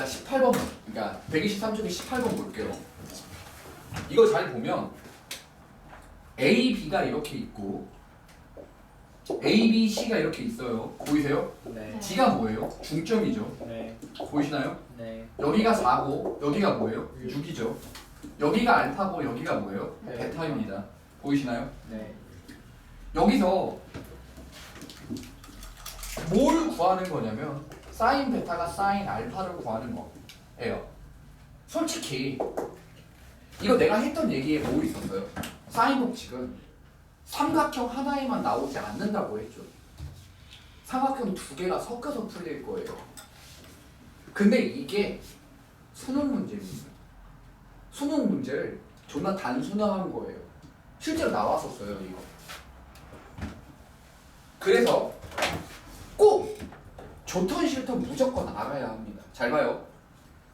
자 18번 그러니까 123쪽에 18번 볼게요. 이거 잘 보면 A, B가 이렇게 있고 A, B, C가 이렇게 있어요. 보이세요? 네. D가 뭐예요? 중점이죠. 네. 보이시나요? 네. 여기가 4고 여기가 뭐예요? 6이죠. 여기가 알파고 여기가 뭐예요? 네. 베타입니다. 보이시나요? 네. 여기서 뭘 구하는 거냐면 사인 베타가 사인 알파를 구하는 거예요. 솔직히 이거 내가 했던 얘기에 뭐 있었어요? 사인 법칙은 삼각형 하나에만 나오지 않는다고 했죠. 삼각형 두 개가 섞여서 풀릴 거예요. 근데 이게 수능 문제입니다. 수능 문제를 존나 단순화한 거예요. 실제로 나왔었어요, 이거. 그래서 꼭 좋던 싫던 무조건 알아야 합니다. 잘 봐요.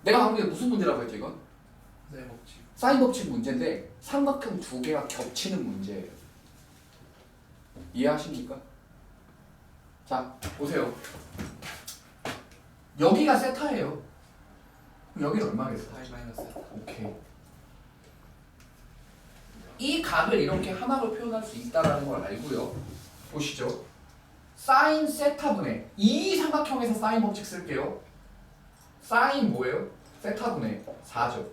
내가 방금 전에 무슨 문제라고 했죠, 이건? 네, 먹지. 사인 법칙 문제인데 삼각형 두 개가 겹치는 문제예요. 이해하십니까? 자, 보세요. 여기가 세타예요. 그럼 여기는 얼마겠어? 파이 마이너스. 오케이. 이 각을 이렇게 하나로 표현할 수 있다라는 걸 알고요. 보시죠. 사인 세타분의 이 삼각형에서 사인 법칙 쓸게요. 사인 뭐예요? 세타분의 4죠.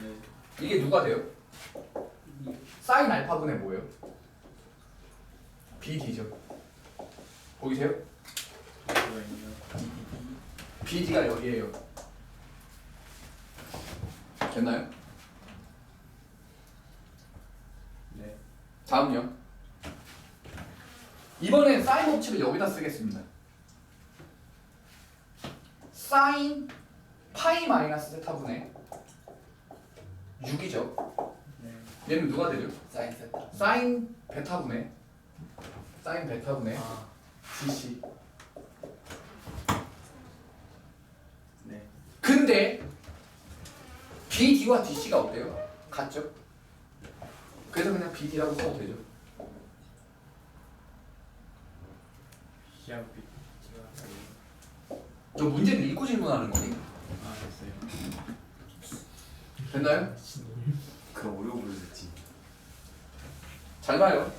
네. 이게 누가 돼요? 사인 알파분의 뭐예요? BD죠. 보이세요? BD가 여기에요. 됐나요? 네. 다음요. 이번엔 사인 법칙을 여기다 쓰겠습니다. 사인 파이 마이너스 세타분의 6이죠. 네. 얘는 누가 되죠? 사인 세타. 사인 베타분의 사인 베타분의 아. DC. 네. 근데 BD와 DC가 어때요? 같죠? 그래서 그냥 BD라고 써도 되죠. 시합. 너 문제를 읽고 질문하는 거니? 아, 됐어요. 됐나요? 그럼 어려워 보였지. 잘 봐요.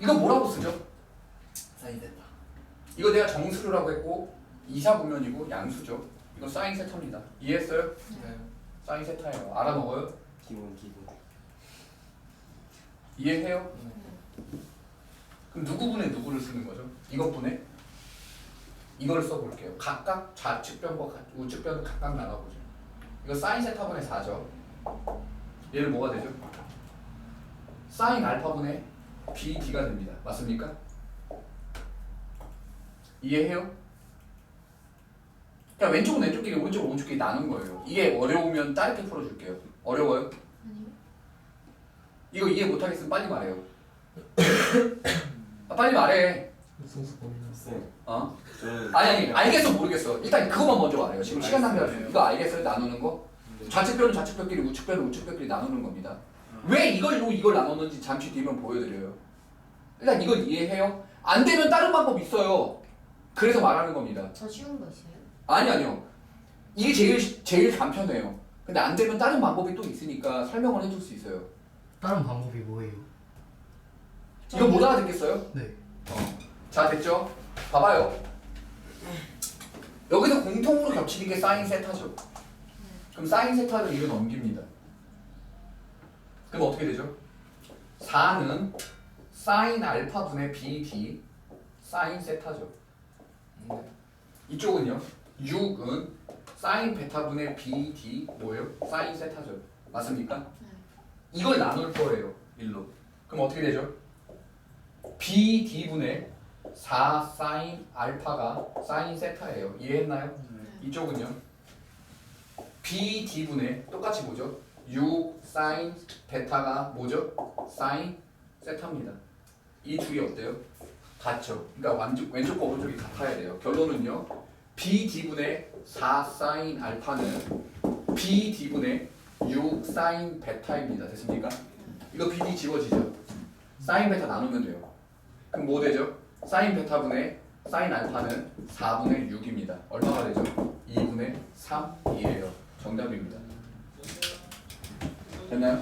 이거 뭐라고 쓰죠? 사인 세타. 이거 내가 정수류라고 했고 이사 보면이고 양수죠. 이거 사인 세타입니다. 이해했어요? 네. 사인 세타예요. 알아먹어요? 기본 기본. 이해해요? 그럼 누구 분의 누구를 쓰는 거죠? 이것 분의 이거를 써볼게요. 각각 좌측변과 가- 우측변을 각각 나눠보죠. 이거 사인 세타분의 4죠. 얘는 뭐가 되죠? 사인 알파분의 BD가 됩니다. 맞습니까? 이해해요? 그냥 왼쪽은 왼쪽끼리 오른쪽은 오른쪽끼리 나눈 거예요. 이게 어려우면 짧게 풀어줄게요. 어려워요? 아니요. 이거 이해 못하겠으면 빨리 말해요. 아, 빨리 말해. 쌤, 어? 저는 아니 아니 알겠어 모르겠어. 일단 그것만 먼저 말해요. 지금 시간 낭비하지 알겠어요. 이거 알겠어요? 나누는 거? 좌측변은 좌측변끼리 우측변은 우측변끼리 나누는 겁니다. 왜 이걸로 이걸 나눴는지 잠시 뒤면 보여드려요. 일단 이건 이해해요? 안 되면 다른 방법 있어요. 그래서 말하는 겁니다. 더 쉬운 거 있어요? 아니 아니요. 이게 제일 쉬- 제일 간편해요. 근데 안 되면 다른 방법이 또 있으니까 설명을 해줄 수 있어요. 다른 방법이 뭐예요? 이거 못 알아듣겠어요? 네. 어. 자 됐죠? 봐봐요. 여기서 공통으로 겹치는 게 사인 세타죠. 그럼 사인 세타를 이거 넘깁니다. 그럼 어떻게 되죠? 4는 사인 알파 분의 BD 사인 세타죠. 네. 이쪽은요. 6은 사인 베타 분의 BD 뭐예요? 사인 세타죠. 맞습니까? 네. 이걸 나눌 거예요. 1로. 그럼 어떻게 되죠? BD분의 4 사인 알파가 사인 세타예요. 이해했나요? 네. 이쪽은요. BD분의 똑같이 뭐죠? 6 사인 베타가 뭐죠? 사인 세타입니다. 이 둘이 어때요? 같죠. 그러니까 왼쪽, 왼쪽과 오른쪽이 같아야 돼요. 결론은요. BD분의 4 사인 알파는 BD분의 6 사인 베타입니다. 됐습니까? 이거 BD 지워지죠? 사인 베타 나누면 돼요. 그럼 뭐 되죠? 사인 베타분의 사인 알파는 4분의 6입니다. 얼마가 되죠? 2분의 3이에요. 정답입니다. 됐나요?